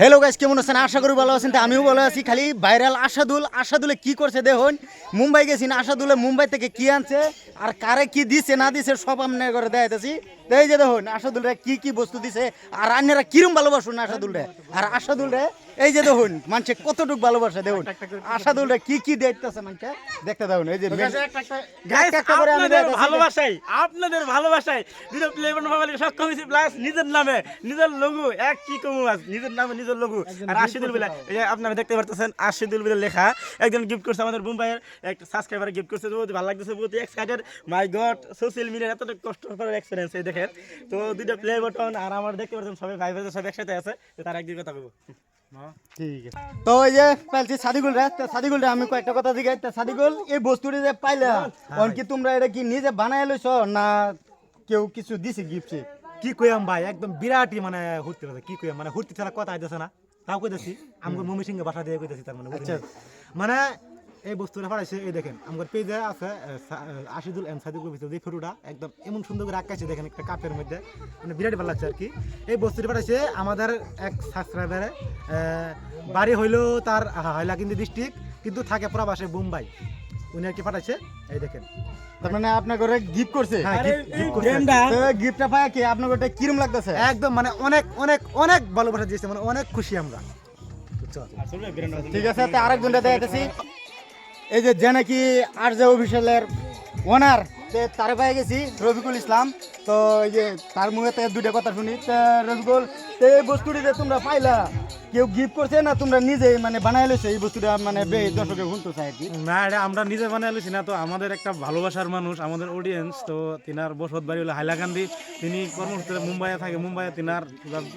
Hello guys কেমন আছেন? আশা করি ভালো আছেন। আমিও ভালো আছি। খালি ভাইরাল আশাদুল আশাদুলে কি করছে দেখুন? মুম্বাই গেছি না আশাদুলে মুম্বাই থেকে কি আনছে? আর কারে কি দিছে, না দিছে, সব আপনার করে দেখাইতেছি। এই যে দেখুন আশাদুলরে কি কি বস্তু দিছে আর আন্যরা কিরম ভালোবাসুন আশাদুলরে আর আশাদুলরে এই যে দেখুন মানুষে কতটুক ভালোবাসে দেখুন আশাদুলরে কি কি দেখতেছে মানুষে দেখতে দেখুন এই যে Guys, একটা একটা করে আমি আপনাদের দেখাইতেছি। ভালোবাসাই আপনাদের ভালোবাসাই। দুটো প্লেবন মোবাইল সক্ষম হয়েছি প্লাস নিজের নামে নিজের লঘু এক কি কমু আজ নিজের নামে নিজের লঘু। আর আশিদুল বিলা এই যে আপনারা দেখতে পারতেছেন আশিদুল বিলা লেখা একজন গিফট করছে আমাদের মুম্বাইয়ের একটা সাবস্ক্রাইবার গিফট করছে বহুত ভালো লাগতেছে বহুত এক্সাইটেড মাই গড সোশ্যাল মিডিয়ার এতটা কষ্ট করার এক্সপিরিয়েন্স এই দেখেন। তো দুটো প্লে বটন আর আমার দেখতে পাচ্ছেন সবাই ভাই ভাই সব একসাথে আছে তার একদিন কথা বলব। ঠিক আছে। তো ওই যে পাইছি সাদিকুল রে তো রে আমি কয়েকটা কথা দিকে তো সাদিকুল এই বস্তুটি যে পাইলা কি তোমরা এটা কি নিজে বানাই লইছ না কেউ কিছু দিছে গিফটে কি কইয়াম ভাই একদম বিরাটই মানে কথা কি কইয়াম? মানে হুড়তে ছাড়া কথা আইতেছে না। তাও কইতেছি আমগো মমি সিংহে বাসা দিয়ে কইতেছি তার মানে মানে এই বস্তুটা পাঠাইছে এই দেখেন আমার পেজে আছে আশিদুল এম সাদিকুল ভিতরে যে ফটোটা একদম এমন সুন্দর করে আঁকাইছে দেখেন একটা কাপের মধ্যে মানে বিরাট ভালো লাগছে আর কি। এই বস্তুটা পাঠাইছে আমাদের এক সাবস্ক্রাইবারে বাড়ি হইল তার হাইলাকিন্দি ডিস্ট্রিক্ট কিন্তু থাকে প্রবাসে মুম্বাই উনি আর কি পাঠাইছে এই দেখেন। তার মানে আপনার ঘরে গিফট করছে। হ্যাঁ গিফটটা পায় কি? আপনার ঘরটা কিরম লাগতেছে? একদম মানে অনেক অনেক অনেক ভালোবাসা দিয়েছে মানে অনেক খুশি আমরা। ঠিক আছে তো আরেকজনটা দেখাইতেছি। এই যে যে নাকি আর যে অফিসিয়ালের ওনার গেছি, রফিকুল ইসলাম। তো যে তার মুখে তো দুইটা কথা শুনি। তো এই বস্তুটি যে তোমরা পাইলা, কেউ গিফট করছে না তোমরা নিজেই মানে বানাই লইছো? এই বস্তুটা মানে দর্শকে শুনতে চাই আর কি। না, এটা আমরা নিজে বানাইছি না, তো আমাদের একটা ভালোবাসার মানুষ, আমাদের অডিয়েন্স তো তিনার বসত বাড়ি হলো হাইলাকান্দি। তিনি কর্মসূত্রে মুম্বাইয়ে থাকে, মুম্বাইয়ে তিনার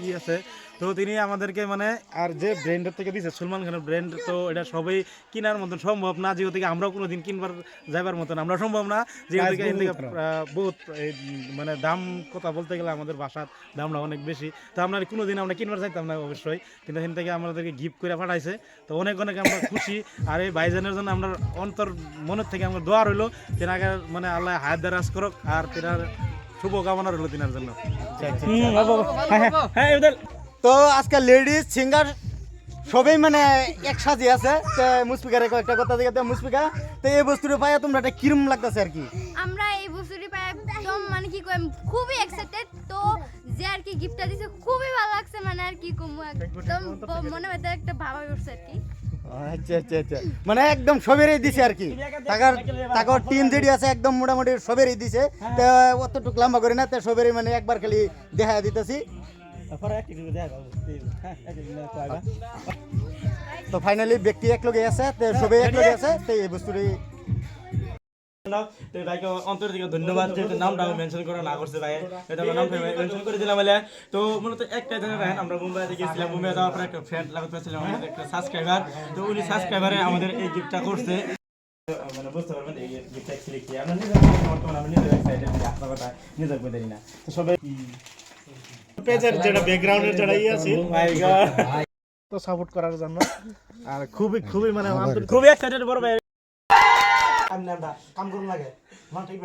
ই আছে। তো তিনি আমাদেরকে মানে আর যে ব্র্যান্ডের থেকে দিছে, সলমান খানের ব্র্যান্ড তো এটা সবই কেনার মতন সম্ভব না, যেহেতু থেকে আমরাও কোনো দিন কিনবার যাইবার মতন আমরা সম্ভব না থেকে এর থেকে, বহুত মানে দাম কথা বলতে গেলে আমাদের বাসার দামটা অনেক বেশি। তো আমরা কোনো দিন আমরা কিনবার চাইতাম না অবশ্যই। কিন্তু এখান থেকে আমাদেরকে গিফট করে পাঠাইছে। তো অনেক অনেক আমরা খুশি। আর এই ভাইজানের জন্য আমরা অন্তর মনের থেকে আমরা দোয়া রইল তেনাকে মানে আল্লাহ হায়াত দারাজ করুক আর তেনার শুভ কামনা রইল তিনার জন্য। হ্যাঁ হ্যাঁ। হ্যাঁ তো আজকে লেডিস সিঙ্গার সবাই মানে এক সাজি আছে। তো মুসপিকার একটা কথা তো মুসপিকা। তো এই বস্তুটা পাইয়া তোমরা এটা কিরম লাগতেছে আর কি? আমরা এই বস্তুটি পাই একদম মানে কি কই খুবই এক্সাইটেড তো যে আর কি গিফটটা দিছে খুবই ভালো লাগছে মানে আর কি কমু একদম মনে হয় একটা ভাবা করছে আর কি। আচ্ছা আচ্ছা আচ্ছা। মানে একদম সবেরই দিছে আর কি। টাকার টাকার টিম যেটি আছে একদম মোটামুটি সবেরই দিছে। তো অতটুক লম্বা করে না তো সবেরই মানে একবার খালি দেখা দিতেছি। হ্যাঁ তো ফাইনালি ব্যক্তি এক লগে আছে তো সবাই এক লগে আছে তো এই বস্তুটি অন্তর থেকে ধন্যবাদ যেহেতু নামটা মেনশন করা না করছে ভাই। এটা আমার নাম মেনশন করে দিলাম বলে। তো মূলত একটা জায়গা দেখেন আমরা মুম্বাইতে গেছিলাম। মুম্বাই যাওয়ার পর একটা ফ্রেন্ড লাগাতে পারছিলাম আমাদের একটা সাবস্ক্রাইবার তো উনি সাবস্ক্রাইবারে আমাদের এই গিফটটা করছে। মানে বুঝতে পারবেন এই গিফটটা অ্যাকচুয়ালি কি। আমরা নিজের বর্তমানে আমরা নিজের এক্সাইটেড আপনার কথা নিজের করে না। তো সবাই পেজের যেটা ব্যাকগ্রাউন্ডের যেটা ইয়ে আছে। মাই গড তো সাপোর্ট করার জন্য। আর খুবই খুবই মানে খুবই এক্সাইটেড বড় ভাই। আমি কাম করুন লাগে। মানে ঠিক